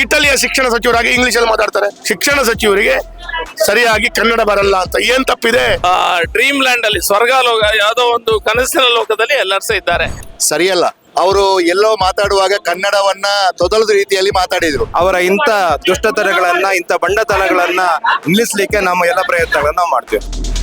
ಇಟಲಿಯ ಶಿಕ್ಷಣ ಸಚಿವರಾಗಿ ಇಂಗ್ಲಿಷಲ್ಲಿ ಮಾತಾಡ್ತಾರೆ. ಶಿಕ್ಷಣ ಸಚಿವರಿಗೆ ಸರಿಯಾಗಿ ಕನ್ನಡ ಬರಲ್ಲ ಅಂತ. ಏನ್ ತಪ್ಪಿದೆ? ಡ್ರೀಮ್ ಲ್ಯಾಂಡ್ ಅಲ್ಲಿ ಸ್ವರ್ಗಾಲೋಕ ಯಾವುದೋ ಒಂದು ಕನಸಿನ ಲೋಕದಲ್ಲಿ ಎಲ್ಲರೂ ಸಹ ಇದ್ದಾರೆ. ಸರಿಯಲ್ಲ. ಅವರು ಎಲ್ಲೋ ಮಾತಾಡುವಾಗ ಕನ್ನಡವನ್ನ ತೊದಲದ ರೀತಿಯಲ್ಲಿ ಮಾತಾಡಿದ್ರು. ಅವರ ಇಂಥ ದುಷ್ಟತನಗಳನ್ನ ಇಂಥ ಬಂಡತನಗಳನ್ನ ನಿಲ್ಲಿಸ್ಲಿಕ್ಕೆ ನಮ್ಮ ಎಲ್ಲ ಪ್ರಯತ್ನಗಳನ್ನ ಮಾಡ್ತೇವೆ ಮಾಡ್ತೀವಿ.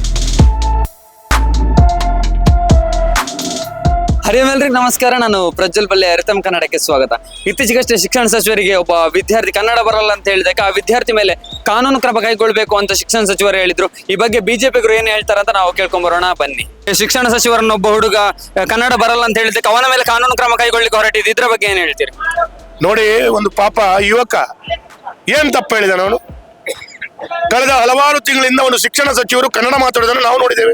ಹರಿಯಮೆಲ್ರಿಗೆ ನಮಸ್ಕಾರ. ನಾನು ಪ್ರಜ್ವಲ್ ಬಲ್ಲೆ ಅರಿತಮ್ ಕನ್ನಡಕ್ಕೆ ಸ್ವಾಗತ. ಇತ್ತೀಚೆಗಷ್ಟೇ ಶಿಕ್ಷಣ ಸಚಿವರಿಗೆ ಒಬ್ಬ ವಿದ್ಯಾರ್ಥಿ, ಕನ್ನಡ ಬರಲ್ಲ ಅಂತ ಹೇಳಿದಾಗ ಆ ವಿದ್ಯಾರ್ಥಿ ಮೇಲೆ ಕಾನೂನು ಕ್ರಮ ಕೈಗೊಳ್ಳಬೇಕು ಅಂತ ಶಿಕ್ಷಣ ಸಚಿವರು ಹೇಳಿದ್ರು. ಈ ಬಗ್ಗೆ ಬಿಜೆಪಿಗರು ಏನ್ ಹೇಳ್ತಾರಂತ ಅಂತ ನಾವು ಕೇಳ್ಕೊಂಡ್ ಬರೋಣ ಬನ್ನಿ. ಶಿಕ್ಷಣ ಸಚಿವರನ್ನ ಒಬ್ಬ ಹುಡುಗ ಕನ್ನಡ ಬರಲ್ಲ ಅಂತ ಹೇಳಿದ್ರೆ ಅವನ ಮೇಲೆ ಕಾನೂನು ಕ್ರಮ ಕೈಗೊಳ್ಳಿಕ್ಕೆ ಹೊರಟಿದ್ದು, ಇದ್ರ ಬಗ್ಗೆ ಏನ್ ಹೇಳ್ತೀರಿ? ನೋಡಿ, ಒಂದು ಪಾಪ ಯುವಕ, ಏನ್ ತಪ್ಪು ಹೇಳಿದ ನಾನು ಕಳೆದ ಹಲವಾರು ತಿಂಗಳಿಂದ ಒಂದು ಶಿಕ್ಷಣ ಸಚಿವರು ಕನ್ನಡ ಮಾತಾಡೋದನ್ನು ನಾವು ನೋಡಿದ್ದೇವೆ.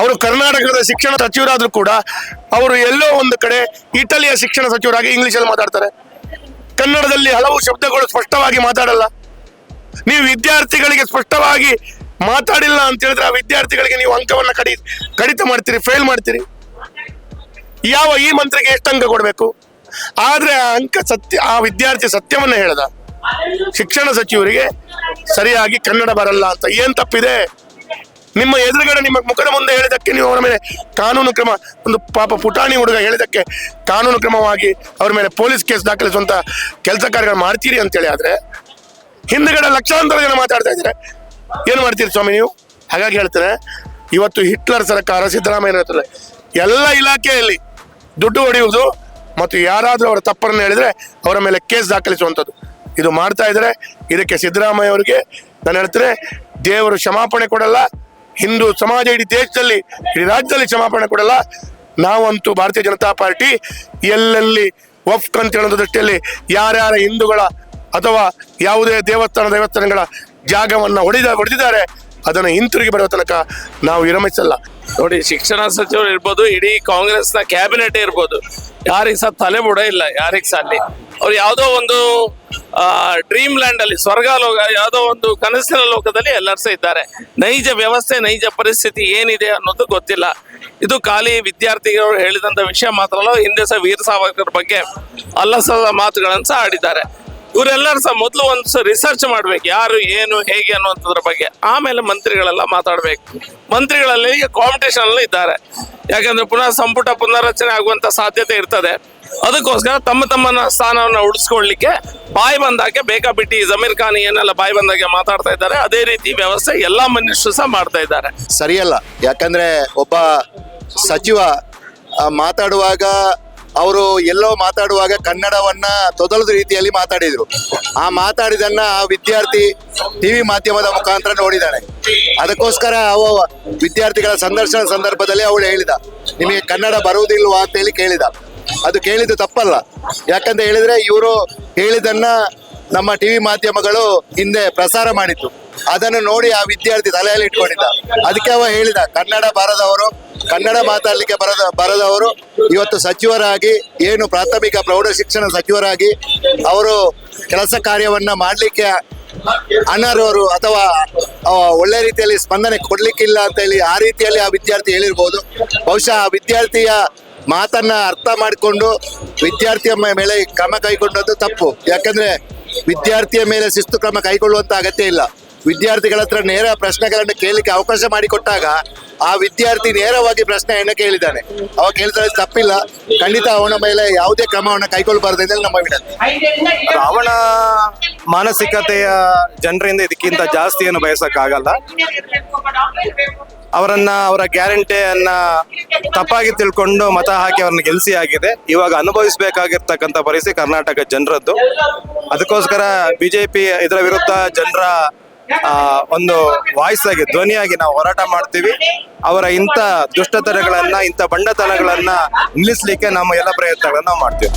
ಅವರು ಕರ್ನಾಟಕದ ಶಿಕ್ಷಣ ಸಚಿವರಾದರೂ ಕೂಡ ಅವರು ಎಲ್ಲೋ ಒಂದು ಕಡೆ ಇಟಲಿಯ ಶಿಕ್ಷಣ ಸಚಿವರಾಗಿ ಇಂಗ್ಲಿಷಲ್ಲಿ ಮಾತಾಡ್ತಾರೆ. ಕನ್ನಡದಲ್ಲಿ ಹಲವು ಶಬ್ದಗಳು ಸ್ಪಷ್ಟವಾಗಿ ಮಾತಾಡಲ್ಲ. ನೀವು ವಿದ್ಯಾರ್ಥಿಗಳಿಗೆ ಸ್ಪಷ್ಟವಾಗಿ ಮಾತಾಡಿಲ್ಲ ಅಂತ ಹೇಳಿದ್ರೆ ಆ ವಿದ್ಯಾರ್ಥಿಗಳಿಗೆ ನೀವು ಅಂಕವನ್ನ ಕಡಿ, ಕಡಿತ ಮಾಡ್ತೀರಿ ಫೇಲ್ ಮಾಡ್ತೀರಿ. ಯಾವ ಈ ಮಂತ್ರಿಗೆ ಎಷ್ಟು ಅಂಕ ಕೊಡಬೇಕು? ಆದ್ರೆ ಆ ಅಂಕ ಸತ್ಯ, ಆ ವಿದ್ಯಾರ್ಥಿ ಸತ್ಯವನ್ನ ಹೇಳ್ದ. ಶಿಕ್ಷಣ ಸಚಿವರಿಗೆ ಸರಿಯಾಗಿ ಕನ್ನಡ ಬರಲ್ಲ ಅಂತ. ಏನ್ ತಪ್ಪಿದೆ? ನಿಮ್ಮ ಎದುರುಗಡೆ ನಿಮ್ಮ ಮುಖದ ಮುಂದೆ ಹೇಳಿದಕ್ಕೆ ನೀವು ಅವರ ಮೇಲೆ ಕಾನೂನು ಕ್ರಮ, ಒಂದು ಪಾಪ ಪುಟಾಣಿ ಹುಡುಗ ಹೇಳಿದಕ್ಕೆ ಕಾನೂನು ಕ್ರಮವಾಗಿ ಅವರ ಮೇಲೆ ಪೊಲೀಸ್ ಕೇಸ್ ದಾಖಲಿಸುವಂತ ಕೆಲಸ ಕಾರ್ಯಗಳು ಮಾಡ್ತೀರಿ ಅಂತೇಳಿ ಆದ್ರೆ ಹಿಂದ್ಗಡೆ ಲಕ್ಷಾಂತರ ಜನ ಮಾತಾಡ್ತಾ ಇದ್ದಾರೆ. ಏನು ಮಾಡ್ತೀರಿ ಸ್ವಾಮಿ ನೀವು? ಹಾಗಾಗಿ ಹೇಳ್ತಾರೆ ಇವತ್ತು ಹಿಟ್ಲರ್ ಸರ್ಕಾರ ಸಿದ್ದರಾಮಯ್ಯ ಹೇಳ್ತಾರೆ ಎಲ್ಲ ಇಲಾಖೆಯಲ್ಲಿ ದುಡ್ಡು ಹೊಡೆಯುವುದು ಮತ್ತು ಯಾರಾದರೂ ಅವರ ತಪ್ಪನ್ನು ಹೇಳಿದ್ರೆ ಅವರ ಮೇಲೆ ಕೇಸ್ ದಾಖಲಿಸುವಂಥದ್ದು. ಇದು ಮಾಡ್ತಾ ಇದ್ದಾರೆ. ಇದಕ್ಕೆ ಸಿದ್ದರಾಮಯ್ಯ ಅವರಿಗೆ ನಾನು ಹೇಳ್ತೇನೆ, ದೇವರು ಕ್ಷಮಾಪಣೆ ಕೊಡಲ್ಲ ಹಿಂದೂ ಸಮಾಜ ಇಡೀ ದೇಶದಲ್ಲಿ, ಇಡೀ ರಾಜ್ಯದಲ್ಲಿ ಕ್ಷಮಾಪಣೆ ಕೊಡಲ್ಲ. ನಾವಂತೂ ಭಾರತೀಯ ಜನತಾ ಪಾರ್ಟಿ ಎಲ್ಲೆಲ್ಲಿ ವಫ್ಕ್ ಅಂತ ಹೇಳೋ ದೃಷ್ಟಿಯಲ್ಲಿ ಯಾರ್ಯಾರ ಹಿಂದೂಗಳ ಅಥವಾ ಯಾವುದೇ ದೇವಸ್ಥಾನ ದೇವಸ್ಥಾನಗಳ ಜಾಗವನ್ನ ಹೊಡೆದ, ಹೊಡೆದಿದ್ದಾರೆ, ಅದನ್ನು ಹಿಂತಿರುಗಿ ಬರೋ ತನಕ ನಾವು ವಿರಮಿಸಲ್ಲ. ನೋಡಿ, ಶಿಕ್ಷಣ ಸಚಿವರು ಇರ್ಬೋದು, ಇಡೀ ಕಾಂಗ್ರೆಸ್ನ ಕ್ಯಾಬಿನೆಟ್ ಇರ್ಬೋದು. ಯಾರಿಗೆ ಸಹ ತಲೆ ಬುಡ ಇಲ್ಲ, ಯಾರಿಗೆ ಸಹ ಅಲ್ಲಿ. ಅವ್ರು ಯಾವುದೋ ಒಂದು ಡ್ರೀಮ್ ಲ್ಯಾಂಡ್ ಅಲ್ಲಿ ಸ್ವರ್ಗ ಲೋಕ ಯಾವುದೋ ಒಂದು ಕನಸಿನ ಲೋಕದಲ್ಲಿ ಎಲ್ಲರೂ ಸಹ ಇದ್ದಾರೆ. ನೈಜ ವ್ಯವಸ್ಥೆ, ನೈಜ ಪರಿಸ್ಥಿತಿ ಏನಿದೆ ಅನ್ನೋದು ಗೊತ್ತಿಲ್ಲ. ಇದು ಖಾಲಿ ವಿದ್ಯಾರ್ಥಿಗಳು ಹೇಳಿದಂತ ವಿಷಯ ಮಾತ್ರ ಅಲ್ಲ, ಹಿಂದೆ ಸಹ ವೀರ ಸಾವರ್ಕರ್ ಬಗ್ಗೆ ಅಲ್ಲಸದ ಮಾತುಗಳನ್ನು ಸಹ ಆಡಿದ್ದಾರೆ. ಇವರೆಲ್ಲರೂ ಸಹ ಮೊದಲು ಒಂದು ರಿಸರ್ಚ್ ಮಾಡ್ಬೇಕು, ಯಾರು, ಏನು, ಹೇಗೆ ಅನ್ನುವಂಥದ್ರ ಬಗ್ಗೆ. ಆಮೇಲೆ ಮಂತ್ರಿಗಳೆಲ್ಲ ಮಾತಾಡ್ಬೇಕು. ಮಂತ್ರಿಗಳಲ್ಲಿ ಈಗ ಕಾಂಪಿಟೇಷನ್ ಇದ್ದಾರೆ. ಯಾಕಂದ್ರೆ ಪುನಃ ಸಂಪುಟ ಪುನರ್ರಚನೆ ಆಗುವಂತ ಸಾಧ್ಯತೆ ಇರ್ತದೆ. ಅದಕ್ಕೋಸ್ಕರ ತಮ್ಮ ತಮ್ಮನ ಸ್ಥಾನವನ್ನು ಉಳಿಸ್ಕೊಳ್ಳಿಕ್ಕೆ ಬಾಯಿ ಬಂದಾಗೆ ಬೇಕಾಬಿಟ್ಟಿ ಜಮೀರ್ ಖಾನ್ ಏನೆಲ್ಲ ಬಾಯಿ ಬಂದಾಗೆ ಮಾತಾಡ್ತಾ ಇದ್ದಾರೆ, ಅದೇ ರೀತಿ ವ್ಯವಸ್ಥೆ ಎಲ್ಲಾ ಮನುಷ್ಯರು ಸಹ ಮಾಡ್ತಾ ಇದ್ದಾರೆ. ಸರಿಯಲ್ಲ, ಯಾಕಂದ್ರೆ ಒಬ್ಬ ಸಚಿವ ಮಾತಾಡುವಾಗ ಅವರು ಎಲ್ಲೋ ಮಾತಾಡುವಾಗ ಕನ್ನಡವನ್ನ ತೊದಲದ ರೀತಿಯಲ್ಲಿ ಮಾತಾಡಿದ್ರು. ಆ ಮಾತಾಡಿದನ್ನ ಆ ವಿದ್ಯಾರ್ಥಿ ಟಿವಿ ಮಾಧ್ಯಮದ ಮುಖಾಂತರ ನೋಡಿದ್ದಾನೆ ಅದಕ್ಕೋಸ್ಕರ ಅವ ವಿದ್ಯಾರ್ಥಿಗಳ ಸಂದರ್ಶನ ಸಂದರ್ಭದಲ್ಲಿ ಅವಳು ಹೇಳಿದ, ನಿಮಗೆ ಕನ್ನಡ ಬರುವುದಿಲ್ವಾ? ಅಂತ ಹೇಳಿ ಕೇಳಿದ. ಅದು ಕೇಳಿದ್ದು ತಪ್ಪಲ್ಲ. ಯಾಕಂತ ಹೇಳಿದ್ರೆ ಇವರು ಹೇಳಿದನ್ನ ನಮ್ಮ ಟಿವಿ ಮಾಧ್ಯಮಗಳು ಹಿಂದೆ ಪ್ರಸಾರ ಮಾಡಿತ್ತು ಅದನ್ನು ನೋಡಿ ಆ ವಿದ್ಯಾರ್ಥಿ ತಲೆಯಲ್ಲಿ ಇಟ್ಕೊಂಡಿದ್ದ. ಅದಕ್ಕೆ ಅವ ಹೇಳಿದ, ಕನ್ನಡ ಬಾರದವರು, ಕನ್ನಡ ಮಾತಾಡ್ಲಿಕ್ಕೆ ಬರದ, ಬರದವರು ಇವತ್ತು ಸಚಿವರಾಗಿ, ಏನು ಪ್ರಾಥಮಿಕ ಪ್ರೌಢ ಶಿಕ್ಷಣ ಸಚಿವರಾಗಿ ಅವರು ಕೆಲಸ ಕಾರ್ಯವನ್ನ ಮಾಡಲಿಕ್ಕೆ ಅನರ್ಹರು ಅಥವಾ ಒಳ್ಳೆ ರೀತಿಯಲ್ಲಿ ಸ್ಪಂದನೆ ಕೊಡ್ಲಿಕ್ಕಿಲ್ಲ ಅಂತ ಹೇಳಿ ಆ ರೀತಿಯಲ್ಲಿ ಆ ವಿದ್ಯಾರ್ಥಿ ಹೇಳಿರ್ಬೋದು. ಬಹುಶಃ ಆ ವಿದ್ಯಾರ್ಥಿಯ ಮಾತನ್ನ ಅರ್ಥ ಮಾಡಿಕೊಂಡು ವಿದ್ಯಾರ್ಥಿಯ ಮೇಲೆ ಕ್ರಮ ಕೈಗೊಂಡದ್ದು ತಪ್ಪು. ಯಾಕಂದ್ರೆ ವಿದ್ಯಾರ್ಥಿಯ ಮೇಲೆ ಶಿಸ್ತು ಕ್ರಮ ಕೈಗೊಳ್ಳುವಂತ ಅಗತ್ಯ ಇಲ್ಲ. ವಿದ್ಯಾರ್ಥಿಗಳ ಹತ್ರ ನೇರ ಪ್ರಶ್ನೆಗಳನ್ನು ಕೇಳಲಿಕ್ಕೆ ಅವಕಾಶ ಮಾಡಿಕೊಟ್ಟಾಗ ಆ ವಿದ್ಯಾರ್ಥಿ ನೇರವಾಗಿ ಪ್ರಶ್ನೆಯನ್ನು ಕೇಳಿದ್ದಾನೆ. ಅವ ಕೇಳಿದ್ರೆ ತಪ್ಪಿಲ್ಲ. ಖಂಡಿತ ಅವನ ಮೇಲೆ ಯಾವುದೇ ಕ್ರಮವನ್ನು ಕೈಗೊಳ್ಳಬಾರದು ಎಂದು ನಮ್ಮ ವಿನಂತಿ. ಅವನ ಮಾನಸಿಕತೆಯ ಜನರಿಂದ ಇದಕ್ಕಿಂತ ಜಾಸ್ತಿ ಏನು ಬಯಸಕ್ಕಾಗಲ್ಲ. ಅವರನ್ನ, ಅವರ ಗ್ಯಾರಂಟಿಯನ್ನ ತಪ್ಪಾಗಿ ತಿಳ್ಕೊಂಡು ಮತ ಹಾಕಿ ಅವ್ರನ್ನ ಗೆಲ್ಸಿ ಆಗಿದೆ. ಇವಾಗ ಅನುಭವಿಸಬೇಕಾಗಿರ್ತಕ್ಕಂಥ ಪರಿಸ್ಥಿತಿ ಕರ್ನಾಟಕ ಜನರದ್ದು. ಅದಕ್ಕೋಸ್ಕರ ಬಿಜೆಪಿ ಇದರ ವಿರುದ್ಧ ಜನರ ಒಂದು ವಾಯ್ಸ್ ಆಗಿ, ಧ್ವನಿಯಾಗಿ ನಾವು ಹೋರಾಟ ಮಾಡ್ತೀವಿ. ಅವರ ಇಂಥ ದುಷ್ಟತನಗಳನ್ನ, ಇಂಥ ಬಂಡತನಗಳನ್ನ ನಿಲ್ಲಿಸ್ಲಿಕ್ಕೆ ನಮ್ಮ ಎಲ್ಲ ಪ್ರಯತ್ನಗಳನ್ನ ನಾವು ಮಾಡ್ತೀವಿ.